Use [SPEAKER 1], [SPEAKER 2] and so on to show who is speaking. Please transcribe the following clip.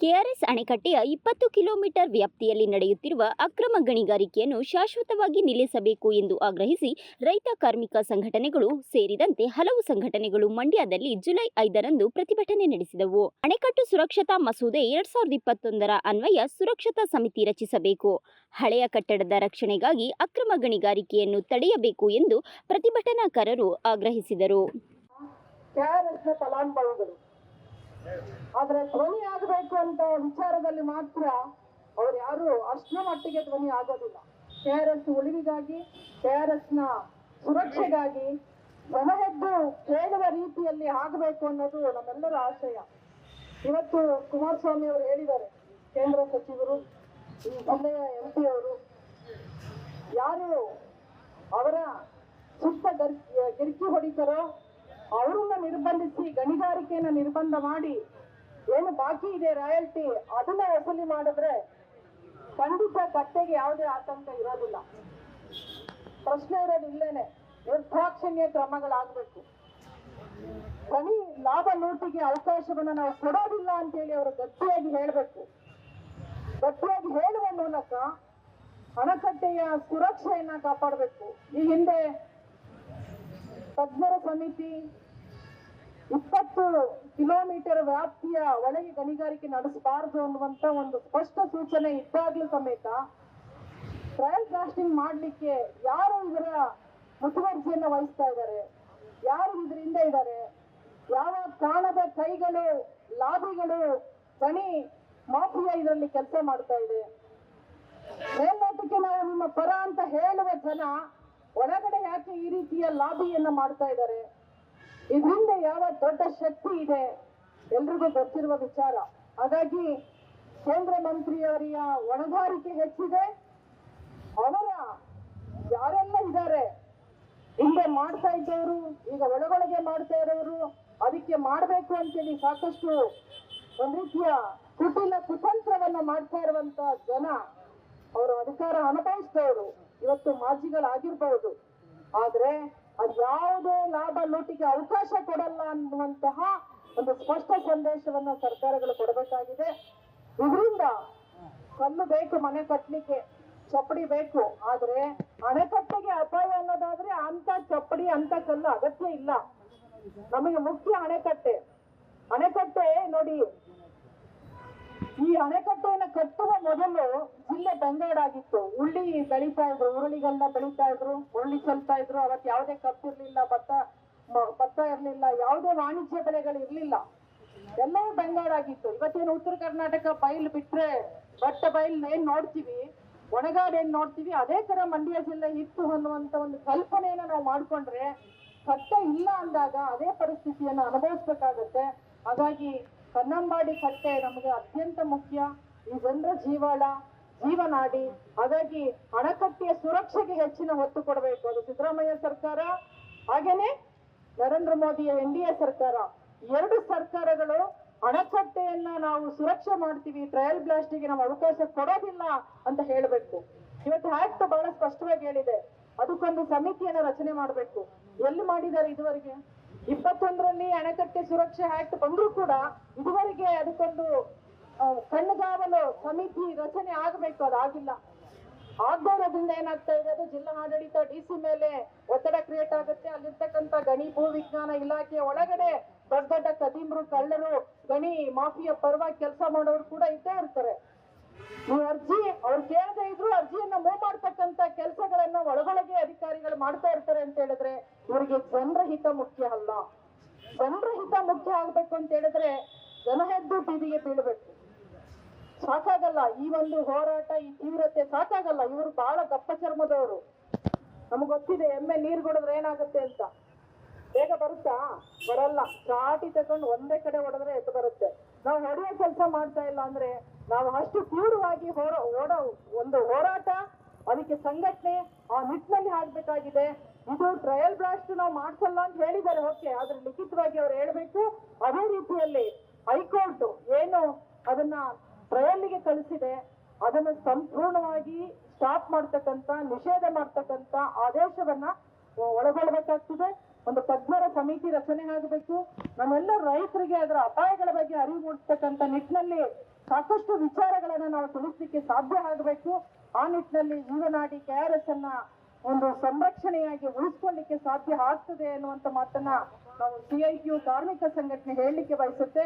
[SPEAKER 1] KRS ಅಣೆಕಟ್ಟೆಯ ಇಪ್ಪತ್ತು kilometre ವ್ಯಾಪ್ತಿಯಲ್ಲಿ ನಡೆಯುತ್ತಿರುವ ಅಕ್ರಮ ಗಣಿಗಾರಿಕೆಯನ್ನು ಶಾಶ್ವತವಾಗಿ ನಿಲ್ಲಿಸಬೇಕು ಎಂದು ಆಗ್ರಹಿಸಿ ರೈತ ಕಾರ್ಮಿಕ ಸಂಘಟನೆಗಳು ಸೇರಿದಂತೆ ಹಲವು ಸಂಘಟನೆಗಳು ಮಂಡ್ಯದಲ್ಲಿ ಜುಲೈ ಐದರಂದು ಪ್ರತಿಭಟನೆ ನಡೆಸಿದವು. ಅಣೆಕಟ್ಟು ಸುರಕ್ಷತಾ ಮಸೂದೆ ಎರಡ್ ಸಾವಿರದ ಇಪ್ಪತ್ತೊಂದರ ಅನ್ವಯ ಸುರಕ್ಷತಾ ಸಮಿತಿ ರಚಿಸಬೇಕು. ಹಳೆಯ ಕಟ್ಟಡದ ರಕ್ಷಣೆಗಾಗಿ ಅಕ್ರಮ ಗಣಿಗಾರಿಕೆಯನ್ನು ತಡೆಯಬೇಕು ಎಂದು ಪ್ರತಿಭಟನಾಕಾರರು ಆಗ್ರಹಿಸಿದರು.
[SPEAKER 2] ಆದ್ರೆ ಧ್ವನಿ ಆಗಬೇಕು ಅಂತ ವಿಚಾರದಲ್ಲಿ ಮಾತ್ರ ಅವ್ರು ಯಾರು ಅಷ್ಟರ ಮಟ್ಟಿಗೆ ಧ್ವನಿ ಆಗೋದಿಲ್ಲ. ಕೆ ಆರ್ ಎಸ್ ಉಳಿವಿಗಾಗಿ, ಕೆ ಆರ್ ಎಸ್ನ ಸುರಕ್ಷೆಗಾಗಿ ಜನಹೆದ್ದು ಕೇಳುವ ರೀತಿಯಲ್ಲಿ ಆಗಬೇಕು ಅನ್ನೋದು ನಮ್ಮೆಲ್ಲರ ಆಶಯ. ಇವತ್ತು ಕುಮಾರಸ್ವಾಮಿ ಅವರು ಹೇಳಿದ್ದಾರೆ, ಕೇಂದ್ರ ಸಚಿವರು, ಈ ಜಿಲ್ಲೆಯ ಎಂ ಪಿ ಅವರು, ಯಾರು ಅವರ ಸುತ್ತ ಗರ್, ಗಿರ್ಕಿ ಹೊಡಿತಾರೋ ಅವರನ್ನ ನಿರ್ಬಂಧಿಸಿ ಗಣಿಗಾರಿಕೆಯನ್ನ ನಿರ್ಬಂಧ ಮಾಡಿ ಏನು ಬಾಕಿ ಇದೆ ರಾಯಲ್ಟಿ ಅದನ್ನ ವಸೂಲಿ ಮಾಡಿದ್ರೆ ಖಂಡಿತ ಕಟ್ಟೆಗೆ ಯಾವುದೇ ಆತಂಕ ಇರೋದಿಲ್ಲ. ಪ್ರಶ್ನೆ ಇರೋದು ಇಲ್ಲೇನೆ, ನಿರ್ದಾಕ್ಷಿಣ್ಯ ಕ್ರಮಗಳಾಗಬೇಕು. ಗಣಿ ಲಾಭ ಲೂಟಿಗೆ ಅವಕಾಶವನ್ನ ನಾವು ಕೊಡೋದಿಲ್ಲ ಅಂತೇಳಿ ಅವರು ಗಟ್ಟಿಯಾಗಿ ಹೇಳಬೇಕು. ಗಟ್ಟಿಯಾಗಿ ಹೇಳುವ ಮೂಲಕ ಅಣಕಟ್ಟೆಯ ಸುರಕ್ಷೆಯನ್ನ ಕಾಪಾಡಬೇಕು. ಈ ಹಿಂದೆ ತಜ್ಞರ ಸಮಿತಿ ಇಪ್ಪತ್ತು ಕಿಲೋಮೀಟರ್ ವ್ಯಾಪ್ತಿಯ ಒಳಗೆ ಗಣಿಗಾರಿಕೆ ನಡೆಸಬಾರದು ಅನ್ನುವಂತ ಒಂದು ಸ್ಪಷ್ಟ ಸೂಚನೆ ಇದ್ದಾಗ್ಲೂ ಸಮೇತ ಟ್ರಯಲ್ ಕಾಸ್ಟಿಂಗ್ ಮಾಡಲಿಕ್ಕೆ ಯಾರು ಇದರ ಮುತುವರ್ಜಿಯನ್ನ ವಹಿಸ್ತಾ ಇದ್ದಾರೆ? ಯಾರು ಇದರಿಂದ ಇದ್ದಾರೆ? ಯಾವ ಕಾಣದ ಕೈಗಳು ಲಾಭಿಗಳು ಗಣಿ, ಮಾಫಿಯಾ ಇದರಲ್ಲಿ ಕೆಲಸ ಮಾಡ್ತಾ ಇದೆ? ಮೇಲ್ನೋಟಕ್ಕೆ ನಾವು ನಿಮ್ಮ ಪರ ಅಂತ ಹೇಳುವ ಜನ ಒಳಗಡೆ ಯಾಕೆ ಈ ರೀತಿಯ ಲಾಬಿಯನ್ನ ಮಾಡ್ತಾ ಇದ್ದಾರೆ? ಇದರಿಂದ ಯಾವ ದೊಡ್ಡ ಶಕ್ತಿ ಇದೆ? ಎಲ್ರಿಗೂ ಗೊತ್ತಿರುವ ವಿಚಾರ. ಹಾಗಾಗಿ ಕೇಂದ್ರ ಮಂತ್ರಿಯವರಿಯ ಹೊಣೆಗಾರಿಕೆ ಹೆಚ್ಚಿದೆ. ಅವರ ಯಾರೆಲ್ಲ ಇದ್ದಾರೆ? ಹಿಂದೆ ಮಾಡ್ತಾ ಇದ್ದವರು, ಈಗ ಒಳಗೊಳಗೆ ಮಾಡ್ತಾ ಇರೋರು, ಅದಕ್ಕೆ ಮಾಡಬೇಕು ಅಂತೇಳಿ ಸಾಕಷ್ಟು ಒಂದ್ ರೀತಿಯ ಕುಟಿಲ ಕುತಂತ್ರವನ್ನ ಮಾಡ್ತಾ ಇರುವಂತ ಜನ, ಅವರು ಅಧಿಕಾರ ಅನುಭವಿಸಿದವರು. ಇವತ್ತು ಮಾಜಿಗಳಾಗಿರ್ಬಹುದು ಆದ್ರೆ ಅದು ಯಾವುದೇ ಲಾಭ ಲೂಟಿಗೆ ಅವಕಾಶ ಕೊಡಲ್ಲ ಅನ್ನುವಂತಹ ಒಂದು ಸ್ಪಷ್ಟ ಸಂದೇಶವನ್ನ ಸರ್ಕಾರಗಳು ಕೊಡಬೇಕಾಗಿದೆ. ಇದರಿಂದ ಕಲ್ಲು ಬೇಕು, ಮನೆ ಕಟ್ಟಲಿಕ್ಕೆ ಚಪ್ಪಡಿ ಬೇಕು. ಆದ್ರೆ ಅಣೆಕಟ್ಟೆಗೆ ಅಪಾಯ ಅನ್ನೋದಾದ್ರೆ ಅಂತ ಚಪ್ಪಡಿ, ಅಂತ ಕಲ್ಲು ಅಗತ್ಯ ಇಲ್ಲ. ನಮಗೆ ಮುಖ್ಯ ಅಣೆಕಟ್ಟೆ. ಅಣೆಕಟ್ಟೆ ನೋಡಿ ಈ ಅಣೆಕಟ್ಟೆಯನ್ನು ಕಟ್ಟುವ ಮೊದಲು ಜಿಲ್ಲೆ ಬಂಗಾಡಾಗಿತ್ತು ಉಳ್ಳಿ ಬೆಳೀತಾ ಇದ್ರು ಉರುಳಿಗಳನ್ನ ಬೆಳೀತಾ ಇದ್ರು, ಉರುಳಿ ಚೆಲ್ತಾ ಇದ್ರು. ಅವತ್ತು ಯಾವುದೇ ಕಪ್ಪಿರ್ಲಿಲ್ಲ ಭತ್ತ ಭತ್ತ ಇರ್ಲಿಲ್ಲ, ಯಾವುದೇ ವಾಣಿಜ್ಯ ಬೆಳೆಗಳು ಇರ್ಲಿಲ್ಲ. ಎಲ್ಲವೂ ಬೆಂಗಾಡಾಗಿತ್ತು ಇವತ್ತೇನು ಉತ್ತರ ಕರ್ನಾಟಕ ಬಯಲು ಬಿಟ್ರೆ ಬಟ್ಟ ಬಯಲು ಏನ್ ನೋಡ್ತೀವಿ? ಒಣಗಾಡು ಏನ್ ನೋಡ್ತೀವಿ? ಅದೇ ತರ ಮಂಡ್ಯ ಜಿಲ್ಲೆ ಇತ್ತು ಅನ್ನುವಂತ ಒಂದು ಕಲ್ಪನೆಯನ್ನ ನಾವು ಮಾಡ್ಕೊಂಡ್ರೆ ಕಟ್ಟೆ ಇಲ್ಲ ಅಂದಾಗ ಅದೇ ಪರಿಸ್ಥಿತಿಯನ್ನ ಅನುಭವಿಸ್ಬೇಕಾಗತ್ತೆ. ಹಾಗಾಗಿ ಕನ್ನಂಬಾಡಿ ಕಟ್ಟೆ ನಮಗೆ ಅತ್ಯಂತ ಮುಖ್ಯ. ಈ ಜನರ ಜೀವಾಳ, ಜೀವನಾಡಿ, ಹಾಗಾಗಿ ಅಣಕಟ್ಟೆಯ ಸುರಕ್ಷೆಗೆ ಹೆಚ್ಚಿನ ಒತ್ತು ಕೊಡಬೇಕು ಅದು ಸಿದ್ದರಾಮಯ್ಯ ಸರ್ಕಾರ, ಹಾಗೇನೆ ನರೇಂದ್ರ ಮೋದಿಯ ಎನ್ ಡಿ ಎ ಸರ್ಕಾರ. ಎರಡು ಸರ್ಕಾರಗಳು ಅಣೆಕಟ್ಟೆಯನ್ನ ನಾವು ಸುರಕ್ಷೆ ಮಾಡ್ತೀವಿ ಟ್ರಯಲ್ ಬ್ಲಾಸ್ಟಿಗೆ ನಾವು ಅವಕಾಶ ಕೊಡೋದಿಲ್ಲ ಅಂತ ಹೇಳಬೇಕು. ಇವತ್ತು ಆಕ್ಟ್ ಬಹಳ ಸ್ಪಷ್ಟವಾಗಿ ಹೇಳಿದೆ. ಅದಕ್ಕೊಂದು ಸಮಿತಿಯನ್ನ ರಚನೆ ಮಾಡಬೇಕು. ಎಲ್ಲಿ ಮಾಡಿದ್ದಾರೆ ಇದುವರೆಗೆ? ಇಪ್ಪತ್ತೊಂದರಲ್ಲಿ ಅಣೆಕಟ್ಟೆ ಸುರಕ್ಷೆ ಆಕ್ಟ್ ಬಂದ್ರೂ ಕೂಡ ಇದುವರೆಗೆ ಅದಕ್ಕೊಂದು ಕಣ್ಣುಗಾವಲು ಸಮಿತಿ ರಚನೆ ಆಗಬೇಕು ಅದಾಗಿಲ್ಲ ಆಗದೇ ಏನಾಗ್ತಾ ಇದೆ ಅದು ಜಿಲ್ಲಾ ಆಡಳಿತ ಡಿ ಸಿ ಮೇಲೆ ಒತ್ತಡ ಕ್ರಿಯೇಟ್ ಆಗುತ್ತೆ. ಅಲ್ಲಿರ್ತಕ್ಕಂಥ ಗಣಿ, ಭೂ ವಿಜ್ಞಾನ ಇಲಾಖೆಯ ಒಳಗಡೆ ದೊಡ್ಡ ದೊಡ್ಡ ಕದೀಮ್ರು, ಕಳ್ಳರು, ಗಣಿ ಮಾಫಿಯ ಪರವಾಗಿ ಕೆಲಸ ಮಾಡೋರು ಕೂಡ ಇದ್ದೇ ಇರ್ತಾರೆ. ಅರ್ಜಿ, ಅವ್ರು ಕೇಳದೆ ಇದ್ರು ಅರ್ಜಿಯನ್ನ ಮೂವ್ ಮಾಡ್ತಕ್ಕಂತ ಕೆಲಸಗಳನ್ನ ಒಳಗೊಳಗೆ ಅಧಿಕಾರಿಗಳು ಮಾಡ್ತಾ ಇರ್ತಾರೆ ಅಂತ ಹೇಳಿದ್ರೆ ಇವರಿಗೆ ಜನರ ಹಿತ ಮುಖ್ಯ ಅಲ್ಲ. ಜನರ ಹಿತ ಮುಖ್ಯ ಆಗ್ಬೇಕು ಅಂತ ಹೇಳಿದ್ರೆ ಜನಹೆದ್ದು ಬೀದಿಗೆ ಬೀಳ್ಬೇಕು. ಸಾಕಾಗಲ್ಲ. ಈ ಒಂದು ಹೋರಾಟ, ಈ ತೀವ್ರತೆ ಸಾಕಾಗಲ್ಲ. ಇವರು ಬಹಳ ದಪ್ಪ ಚರ್ಮದವರು. ನಮ್ಗೆ ಗೊತ್ತಿದೆ, ಎಮ್ಮೆ ನೀರು ಕೊಡಿದ್ರೆ ಏನಾಗುತ್ತೆ ಅಂತ. ಬೇಗ ಬರುತ್ತಾ? ಬರಲ್ಲ. ಚಾಟಿ ತಕೊಂಡು ಒಂದೇ ಕಡೆ ಹೊಡೆದ್ರೆ ಎದ್ದು ಬರುತ್ತೆ. ನಾವು ಹೊಡೆಯೋ ಕೆಲಸ ಮಾಡ್ತಾ ಇಲ್ಲ ಅಂದ್ರೆ ನಾವು ಅಷ್ಟು ತೀವ್ರವಾಗಿ ಹೋರ ಓಡ ಒಂದು ಹೋರಾಟ ಅದಕ್ಕೆ ಸಂಘಟನೆ ಆ ನಿಟ್ಟಿನಲ್ಲಿ ಆಗ್ಬೇಕಾಗಿದೆ. ಇದು ಟ್ರಯಲ್ ಬ್ಲಾಸ್ಟ್ ನಾವು ಮಾಡ್ಸಲ್ಲ ಅಂತ ಹೇಳಿದ್ದಾರೆ. ಓಕೆ ಆದ್ರೆ ಲಿಖಿತವಾಗಿ ಅವ್ರು ಹೇಳ್ಬೇಕು. ಅದೇ ರೀತಿಯಲ್ಲಿ ಹೈಕೋರ್ಟ್ ಏನು ಅದನ್ನ ಟ್ರಯಲ್ಗೆ ಕಳಿಸಿದೆ. ಅದನ್ನು ಸಂಪೂರ್ಣವಾಗಿ ಸ್ಟಾಪ್ ಮಾಡ್ತಕ್ಕಂತ ನಿಷೇಧ ಮಾಡ್ತಕ್ಕಂತ ಆದೇಶವನ್ನ ಒಳಗೊಳ್ಬೇಕಾಗ್ತದೆ. ಒಂದು ತಜ್ಞರ ಸಮಿತಿ ರಚನೆ ಆಗಬೇಕು. ನಮ್ಮೆಲ್ಲ ರೈತರಿಗೆ ಅದರ ಅಪಾಯಗಳ ಬಗ್ಗೆ ಅರಿವು ಮೂಡಿಸ್ತಕ್ಕಂಥ ನಿಟ್ಟಿನಲ್ಲಿ ಸಾಕಷ್ಟು ವಿಚಾರಗಳನ್ನ ನಾವು ತಿಳಿಸ್ಲಿಕ್ಕೆ ಸಾಧ್ಯ ಆಗಬೇಕು. ಆ ನಿಟ್ಟಿನಲ್ಲಿ ಜೀವನಾಡಿ ಕೆ ಆರ್ ಎಸ್ ಅನ್ನ ಒಂದು ಸಂರಕ್ಷಣೆಯಾಗಿ ಉಳಿಸ್ಕೊಳ್ಳಿಕ್ಕೆ ಸಾಧ್ಯ ಆಗ್ತದೆ ಅನ್ನುವಂತ ಮಾತನ್ನ ನಾವು ಸಿಐಟಿಯು ಕಾರ್ಮಿಕ ಸಂಘಟನೆ ಹೇಳಲಿಕ್ಕೆ ಬಯಸುತ್ತೆ.